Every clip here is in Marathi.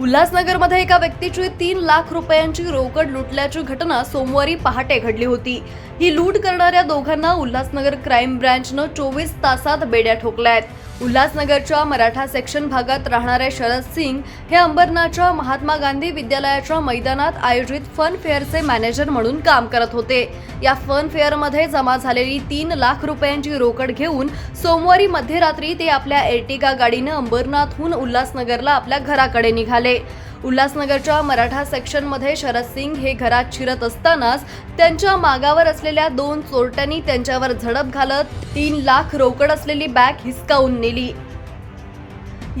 उल्हासनगरमध्ये एका व्यक्तीची तीन लाख रुपयांची रोकड लुटल्याची घटना सोमवारी पहाटे घडली होती. ही लूट करणाऱ्या दोघांना उल्हासनगर क्राईम ब्रँचनं चोवीस तासात बेड्या ठोकल्या आहेत. उल्हासनगरच्या मराठा सेक्शन भागात राहणारे शरद सिंग हे अंबरनाथच्या महात्मा गांधी विद्यालयाच्या मैदानात आयोजित फन फेअरचे मॅनेजर म्हणून काम करत होते. या फन फेअरमध्ये जमा झालेली तीन लाख रुपयांची रोकड घेऊन सोमवारी मध्यरात्री ते आपल्या एर्टिगा गाडीनं अंबरनाथहून उल्हासनगरला आपल्या घराकडे निघाले. उल्हासनगरच्या मराठा सेक्शनमध्ये शरद सिंग हे घरात शिरत असतानाच त्यांच्या मागावर असलेल्या दोन चोरट्यांनी त्यांच्यावर झडप घालत तीन लाख रोकड असलेली बॅग हिसकावून नेली.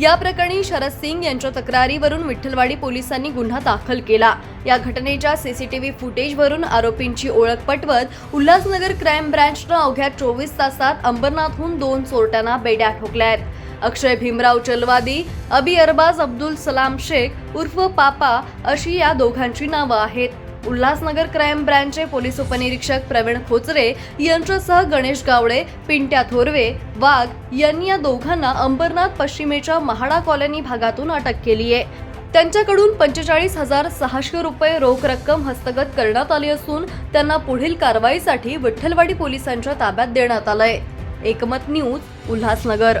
या प्रकरणी शरद सिंग यांच्या तक्रारीवरून विठ्ठलवाडी पोलिसांनी गुन्हा दाखल केला. या घटनेच्या सीसीटीव्ही फुटेजवरून आरोपींची ओळख पटवत उल्हासनगर क्राईम ब्रँचनं अवघ्या चोवीस तासात अंबरनाथहून दोन चोरट्यांना बेड्या ठोकल्या आहेत. अक्षय भीमराव चलवादी अबी अरबाज अब्दुल सलाम शेख उर्फ पापा अशी या दोघांची नावं आहेत. उल्हासनगर क्राईम ब्रँचचे पोलीस उपनिरीक्षक प्रवीण खोचरे यांच्यासह गणेश गावडे पिंट्या थोरवे वाघ यांनी या दोघांना अंबरनाथ पश्चिमेच्या महाडा कॉलनी भागातून अटक केली आहे. त्यांच्याकडून पंचेचाळीस हजार सहाशे रुपये रोख रक्कम हस्तगत करण्यात आली असून त्यांना पुढील कारवाईसाठी विठ्ठलवाडी पोलिसांच्या ताब्यात देण्यात आलंय. एकमत न्यूज उल्हासनगर.